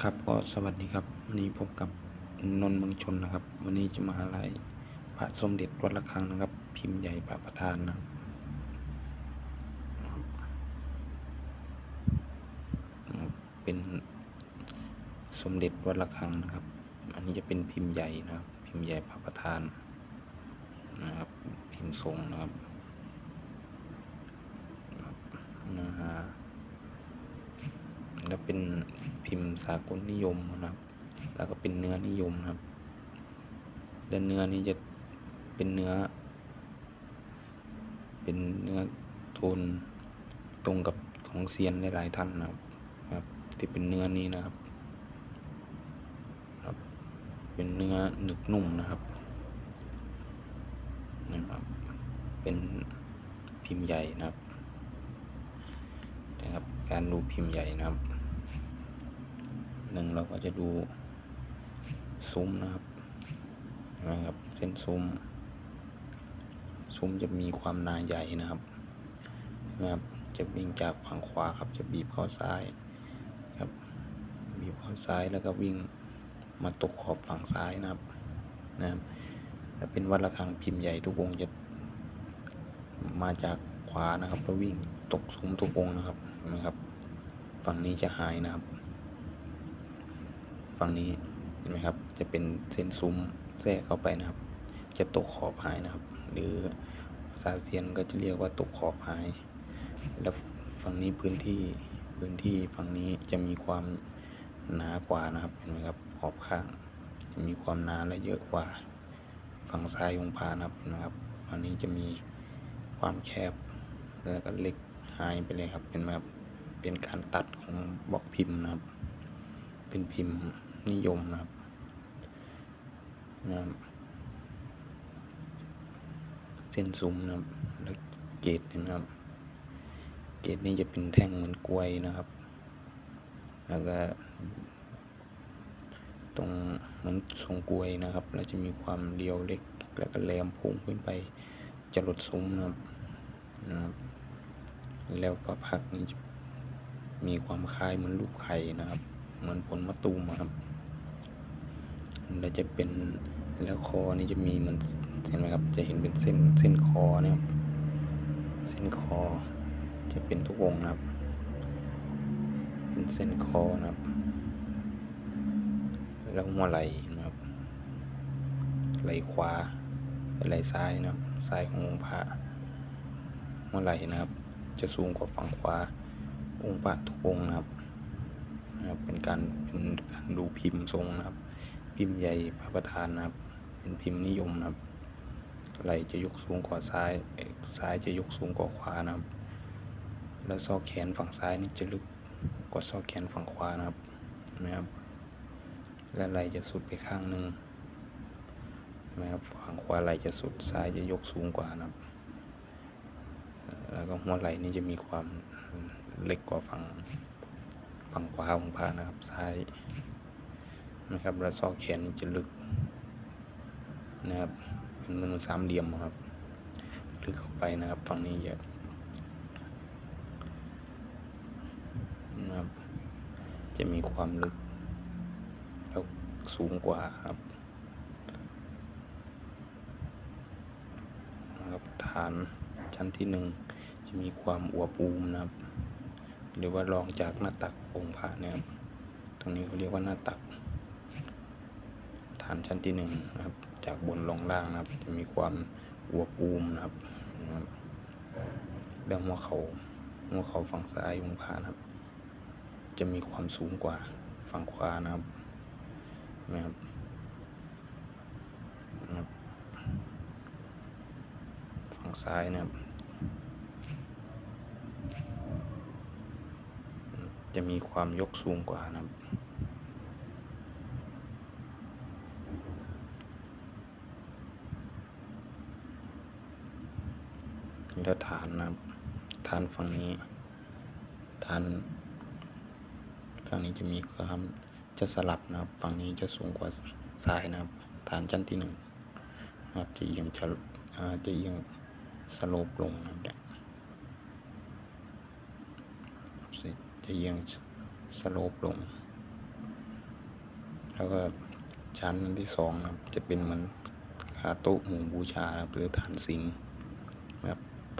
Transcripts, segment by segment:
ครับก็สวัสดีครับวันนี้พบกับนนท์เมืองชนนะครับ วันนี้จะมาอะไล่พระสมเด็จวัดระฆังนะครับ พิมพ์ใหญ่พระประธานนะเป็นสมเด็จวัดระฆังนะครับ อันนี้จะเป็นพิมพ์ใหญ่นะครับ พิมพ์ใหญ่พระประธานนะครับ พิมพ์ทรงนะครับนะฮะ แล้วเป็นพิมพ์สากลนิยมนะครับ แล้วก็เป็นเนื้อนิยมนะครับและเนื้อนี้จะเป็นเนื้อ เป็นเนื้อโทนตรงกับของเซียนหลายๆท่านนะครับครับที่เป็นเนื้อนี้นะครับครับ เป็นเนื้อหนึบนุ่มนะครับนะครับเป็นพิมพ์ใหญ่นะครับนะครับ การดูพิมพ์ใหญ่นะครับ หนึ่งเราก็จะดูซุ้มนะครับนะครับ เส้นซุ้ม ซุ้มจะมีความหนาใหญ่นะครับนะครับ จะวิ่งจากฝั่งขวาครับ จะบีบเข้าซ้ายครับ บีบเข้าซ้ายแล้วก็วิ่งมาตกขอบฝั่งซ้ายนะครับนะครับถ้าเป็นวัดระฆังพิมพ์ใหญ่ทุกวงจะมาจากขวานะครับแล้ววิ่งตกซุ้มทุกวงนะครับนะครับ ฝั่งนี้จะหายนะครับ ฝั่งนี้เห็นไหมครับ จะเป็นเส้นซุ้มแทรกเข้าไปนะครับ จะตกขอบหายนะครับ หรือภาษาเซียนก็จะเรียกว่าตกขอบหาย แล้วฝั่งนี้พื้นที่พื้นที่ฝั่งนี้จะมีความหนากว่านะครับเห็นไหมครับขอบข้างจะมีความหนาและเยอะกว่า ฝั่งซ้ายของพานะครับนะครับฝั่งนี้จะมีความแคบแล้วก็เล็กหายไปเลยครับเป็นแบบเป็นการตัดของบล็อกพิมพ์นะครับ เป็นพิมพ์ นิยมนะครับนะครับเส้นซุ้มนะครับแล้วเกตนะครับ เกตนี้จะเป็นแท่งเหมือนกล้วยนะครับ แล้วก็ตรงเหมือนทรงกล้วยนะครับ แล้วจะมีความเรียวเล็ก แล้วก็แหลมพุ่งขึ้นไปจรดซุ้มนะครับนะครับ แล้วพระพักนี้จะมีความคล้ายเหมือนรูปไข่นะครับ เหมือนผลมะตูมอะครับ แล้วจะเป็นแล้วคอนี่จะมีเหมือนเห็นไหมครับ จะเห็นเป็นเส้นเส้นคอนะครับเส้นคอ จะเป็นทุกวงนะครับ เป็นเส้นคอนะครับ แล้วหัวไหล่นะครับ ไหล่ขวาไหล่ซ้ายนะครับ ซ้ายขององค์พระหัวไหล่นะครับ จะสูงกว่าฝั่งขวา องค์พระทุกองนะครับนะครับเป็นการเป็นการดูพิมพ์ทรงนะครับ พิมพ์ใหญ่พระประธานนะครับ เป็นพิมพ์นิยมนะครับไหลจะยกสูงกว่าซ้ายซ้ายจะยกสูงกว่าขวานะครับ แล้วซอกแขนฝั่งซ้ายนี่จะลึกกว่าซอกแขนฝั่งขวานะครับนะครับ และไหลจะสุดไปข้างหนึ่งนะครับฝั่งขวาไหลจะสุดซ้ายจะยกสูงกว่านะครับ แล้วก็หัวไหลนี่จะมีความเล็กกว่าฝั่งฝั่งขวาของพระนะครับซ้าย นะครับแล้วซอกแขนจะลึกนะครับเป็นมือสามเหลี่ยมครับลึกเข้าไปนะครับฝั่งนี้จะนะครับ จะมีความลึกแล้วสูงกว่าครับนะครับฐานชั้นที่หนึ่งจะมีความอวบอูมนะครับ หรือว่ารองจากหน้าตักองค์พระนะครับตรงนี้เขาเรียกว่าหน้าตักานชั้นที่หนึ่งนะครับ จากบนลงล่างนะครับ จะมีความอวบอูมนะครับนะครับแล้วหัวเขาหัวเขาฝั่งซ้ายองค์พระนะครับ จะมีความสูงกว่าฝั่งขวานะครับนะครับฝั่งซ้ายนะครับ จะมีความยกสูงกว่านะครับ แล้วฐานนะครับ ฐานฝั่งนี้ ฐาน ฝั่งนี้จะมีความจะสลับนะครับ ฝั่งนี้จะสูงกว่าซ้ายนะครับ ฐานชั้นที่หนึ่งนะครับจะเอียงจะอ่าจะเอียงสโลปลงนะครับจะเอียงสโลปลง แล้วก็ชั้นที่สองนะครับ จะเป็นเหมือนคาโต๊ะหมู่บูชานะครับหรือฐานสิงห์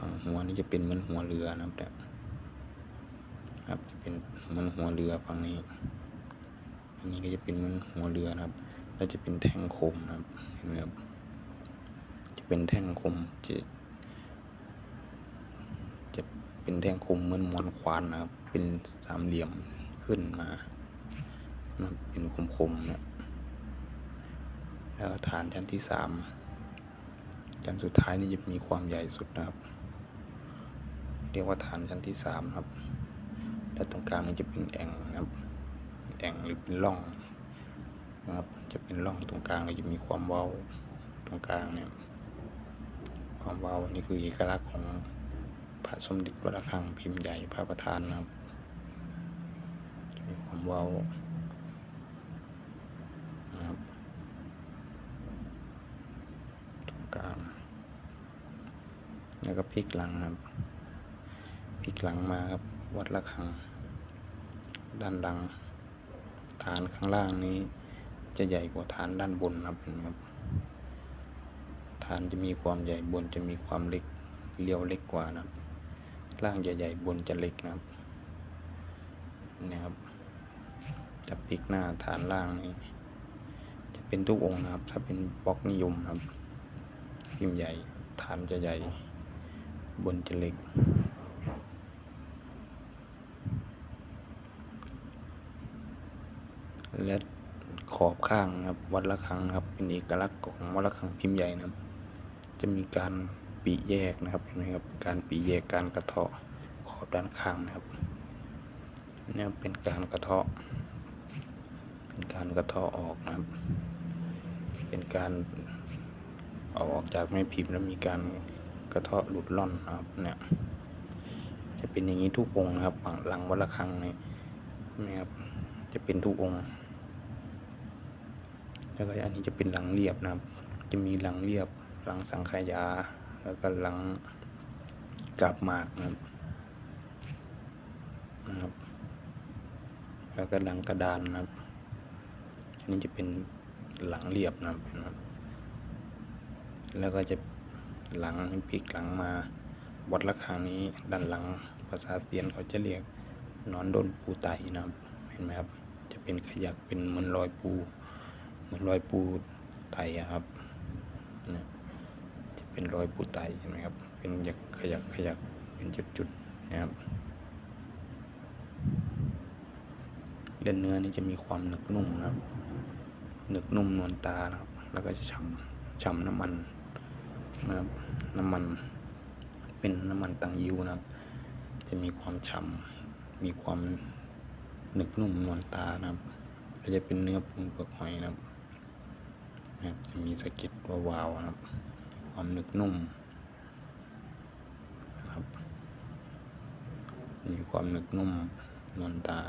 ฝั่งหัวนี่จะเป็นเหมือนหัวเรือนะครับครับจะเป็นเหมือนหัวเรือฝั่งนี้อันนี้ก็จะเป็นเหมือนหัวเรือนะครับแล้วจะเป็นแท่งคมนะครับเห็นไหมครับจะเป็นแท่งคมจะจะเป็นแท่งคมเหมือนมอนควานนะครับ เป็นสามเหลี่ยมขึ้นมานะเป็นคมๆนะแล้วฐานชั้นที่สามชั้นสุดท้ายนี่จะมีความใหญ่สุดนะครับ เรียกว่าฐานชั้นที่สามครับ และตรงกลางนี่จะเป็นแอ่งนะครับ แอ่งหรือเป็นร่องนะครับ จะเป็นร่องตรงกลางก็จะมีความเว้าตรงกลางเนี่ย ความเว้านี่คือเอกลักษณ์ของพระสมเด็จวัดระฆังพิมพ์ใหญ่พระประธานนะครับ มีความเว้านะครับตรงกลางแล้วก็พลิกหลังครับ พลิกหลังมาครับ วัดระฆัง ด้านหลัง ฐานข้างล่างนี้ จะใหญ่กว่าฐานด้านบนนะครับเห็นครับ ฐานจะมีความใหญ่บนจะมีความเล็กเลี้ยวเล็กกว่านะครับ ล่างจะใหญ่บนจะเล็กนะครับนี่ครับ จะพลิกหน้าฐานล่างนี้ จะเป็นทุกองค์นะครับ ถ้าเป็นบล็อกนิยมนะครับพิมพ์ใหญ่ฐานจะใหญ่ บนจะเล็ก และขอบข้างนะครับวัดระฆังนะครับ เป็นเอกลักษณ์ของวัดระฆังพิมพ์ใหญ่นะครับ จะมีการปีแยกนะครับเห็นไหมครับ การปีแยกการกระเทาะขอบด้านข้างนะครับเนี่ยเป็นการกระเทาะ เป็นการกระเทาะออกนะครับ เป็นการเอาออกจากแม่พิมพ์แล้วมีการกระเทาะหลุดล่อนนะครับ เนี่ย จะเป็นอย่างนี้ทุกองนะครับหลังวัดระฆังเนี่ยนะครับ จะเป็นทุกองค์ แล้วก็อันนี้จะเป็นหลังเรียบนะครับ จะมีหลังเรียบหลังสังขยา แล้วก็หลังกาบหมากนะครับนะครับ แล้วก็หลังกระดานนะครับอันนี้จะเป็นหลังเรียบนะครับ แล้วก็จะหลังพลิกหลังมาวัดระฆังนี้ด้านหลังภาษาเซียนเขาจะเรียกนอนดนปูไตนะครับ เห็นไหมครับ จะเป็นขยักเป็นเหมือนรอยปู รอยปูไตครับนะจะเป็นรอยปูไตเห็นไหมครับ เป็นขยักขยักขยักเป็นจุดๆนะครับเล่นเนื้อนี่จะมีความหนึกนุ่มนะครับหนึกนุ่มนวลตานะครับ แล้วก็จะฉ่ำฉ่ำน้ำมันนะครับน้ำมันเป็นน้ำมันตังยิวนะครับ จะมีความฉ่ำมีความหนึกนุ่มนวลตานะครับแล้วจะเป็นเนื้อปูนเปลือกหอยนะครับ นะครับจะมีสะเก็ดวาวๆครับ ความหนึกนุ่มครับมีความหนึกนุ่มนวลตา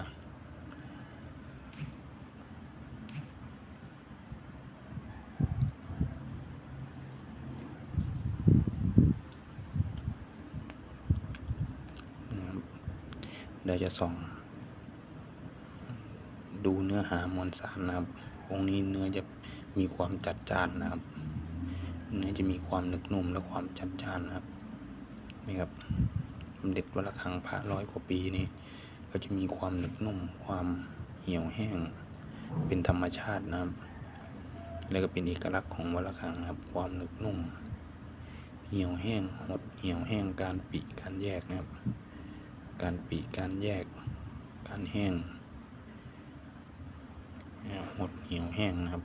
เดี๋ยวจะส่อง ดูเนื้อหามวลสารนะครับ องค์นี้เนื้อจะมีความจัดจ้านนะครับ เนื้อจะมีความหนึกนุ่มและความจัดจ้านนะครับนี่ครับสมเด็จวัดระฆังพระร้อยกว่าปีนี้ ก็จะมีความหนึกนุ่ม ความเหี่ยวแห้ง เป็นธรรมชาตินะครับ แล้วก็เป็นเอกลักษณ์ของวัดระฆังนะครับ ความหนึกนุ่ม เหี่ยวแห้งหดเหี่ยวแห้งการปีการแยกนะครับ การปีการแยก การแห้ง หดเหี่ยวแห้งนะครับ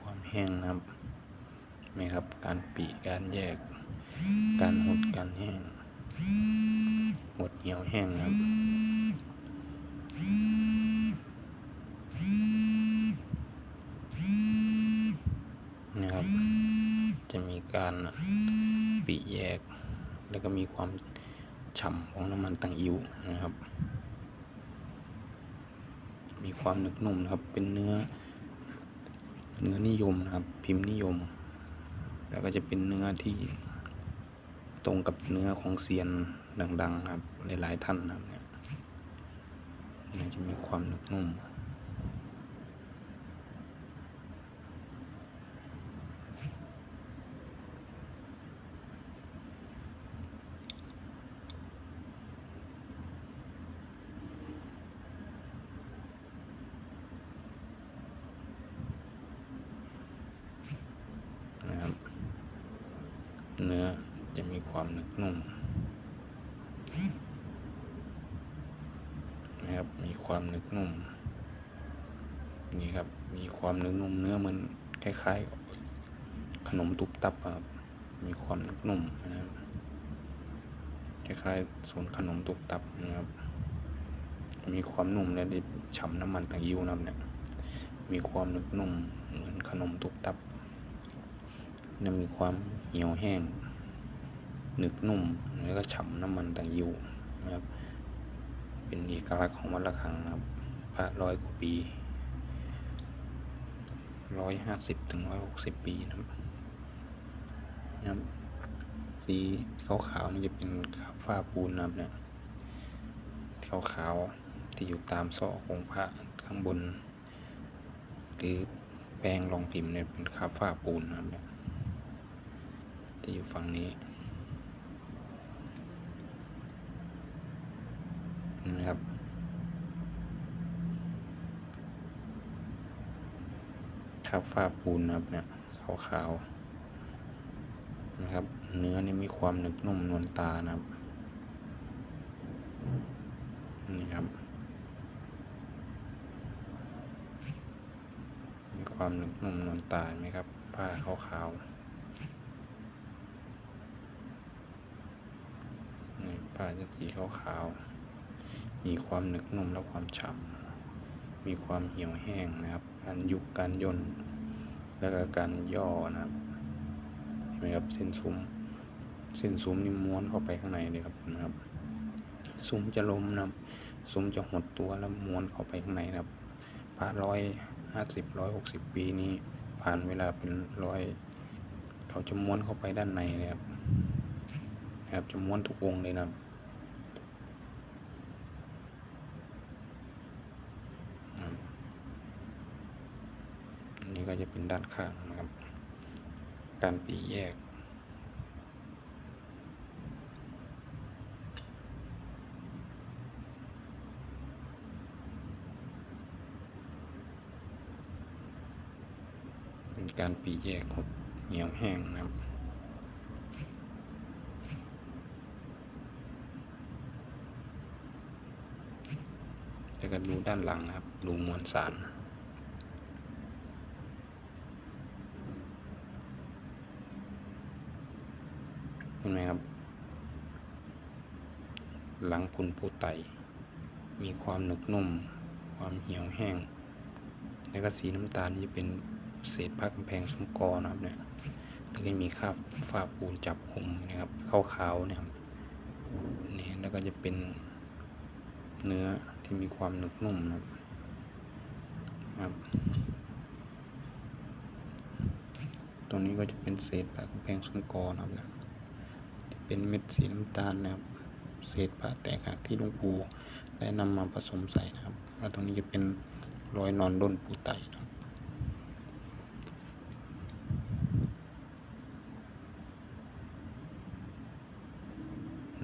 ความแห้งนะครับนี่ครับ การปีการแยก การหดการแห้ง หดเหี่ยวแห้งนะครับนะครับ จะมีการปีแยก แล้วก็มีความ ฉ่ำของน้ำมันตังอิวนะครับ มีความหนึกนุ่มนะครับ เป็นเนื้อ เนื้อนิยมนะครับ พิมพ์นิยม แล้วก็จะเป็นเนื้อที่ตรงกับเนื้อของเซียนดังๆนะครับ หลาย ๆ ท่านนะครับเนี่ยจะมีความหนึบนุ่ม นะครับ เนื้อจะมี ความหนึบนุ่มนะครับ มีความหนึบนุ่ม นี่ครับ มีความหนึบนุ่มเนื้อมันคล้ายๆ ขนมตุบตับครับ มีความหนึบนุ่มนะครับ คล้ายๆส่วนขนมตุบตับนะครับ มีความนุ่มและได้ฉ่ำน้ำมันต่างยิ้วนะครับเนี่ย มีความหนึบนุ่มเหมือนขนมตุบตับเนี่ยมีความเหี่ยวแห้ง หนึบนุ่มแล้วก็ฉ่ำน้ำมันต่างยิวนะครับ เป็นเอกลักษณ์ของวัดระฆังนะครับพระร้อยกว่าปีร้อยห้าสิบถึงร้อยหกสิบปีนะครับนะครับ สีขาวๆนี่จะเป็นฝ้าปูนนะครับเนี่ยขาวๆที่อยู่ตามซอกของพระข้างบน หรือแปรงรองพิมพ์เนี่ยเป็นคาฝ้าปูนนะครับเนี่ยที่อยู่ฝั่งนี้ นะครับคาฝ้าปูนนะครับเนี่ยขาวๆนะครับ เนื้อนี่มีความหนึบนุ่มนวลตานะครับนี่ครับ มีความหนึบนุ่มนวลตาไหมครับผ้าขาวๆนี่ผ้าจะสีขาวๆ มีความหนึบนุ่มและความฉ่ำมีความเหี่ยวแห้งนะครับ การยุบการย่นแล้วก็การย่อนะครับเห็นไหมครับเส้นซุ้มเส้นซุ้มนี่ม้วนเข้าไปข้างในเลยครับนะครับซุ้มจะล้มนะครับซุ้มจะหดตัวแล้วม้วนเข้าไปข้างในนะครับพระร้อยห้าสิบร้อยหกสิบปีนี้ผ่านเวลาเป็นร้อยเขาจะม้วนเข้าไปด้านในเลยครับนะครับจะม้วนทุกองเลยนะครับอันนี้ ก็จะเป็นด้านข้างนะครับ การปีแยก เป็นการปีแยกหดเหนียวแห้งนะครับแล้วก็ดูด้านหลังนะครับ ดูมวลสาร เห็น ไหมครับ หลังพุนปูไต มีความหนึบนุ่ม ความเหี่ยวแห้ง แล้วก็สีน้ำตาลนี่จะเป็นเศษผ้ากำแพงสมกอนะครับเนี่ยแล้วก็มีคราบฝ้าปูนจับคุมนะครับขาวๆเนี่ยครับนี่แล้วก็จะเป็นเนื้อที่มีความหนึบนุ่มนะครับครับตรงนี้ก็จะเป็นเศษผ้ากำแพงสมกอนะครับ เป็นเม็ดสีน้ำตาลนะครับเศษผ้าแตกหักที่หลวงปู่ได้นำมาผสมใส่นะครับแล้วตรงนี้จะเป็นรอยนอนด้นปูไตนะครับ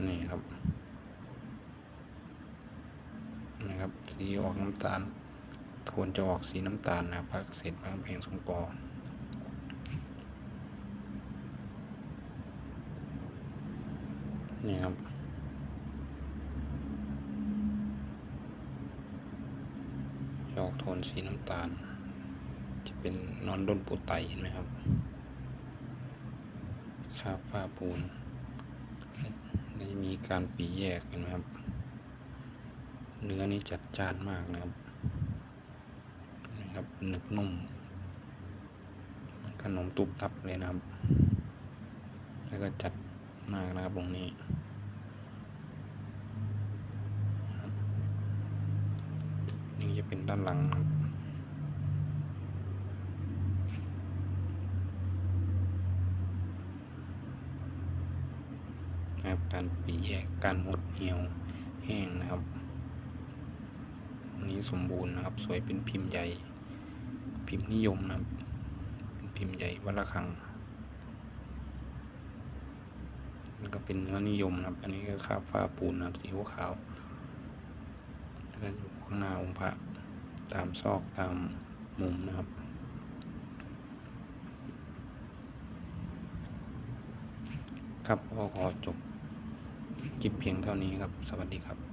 นี่ครับนะครับสีออกน้ำตาลโทนจะออกสีน้ำตาลนะครับพักเศษบางเพลงสมกอ นี่ครับ จอกโทนสีน้ำตาล จะเป็นนอนด้นปูไตเห็นไหมครับคาบฝ้าปูนและจะมีการปีแยกเห็นไหมครับ เนื้อนี่จัดจ้านมากนะครับนะครับหนึบนุ่มขนมตุบตับเลยนะครับ แล้วก็จัด มากนะครับตรงนี้ นี่จะเป็นด้านหลังนะครับนะครับการปีแยกการหดเหี่ยวแห้งนะครับอันนี้สมบูรณ์นะครับ สวยเป็นพิมพ์ใหญ่ พิมพ์นิยมนะครับ เป็นพิมพ์ใหญ่วัดระฆัง แล้วก็เป็นยอดนิยมนะครับ อันนี้ก็คาบฟ้าปูนนะครับสีขาวแล้วก็อยู่ข้างหน้าองค์พระตามซอกตามมุมนะครับครับก็ขอจบคลิปเพียงเท่านี้ครับ สวัสดีครับ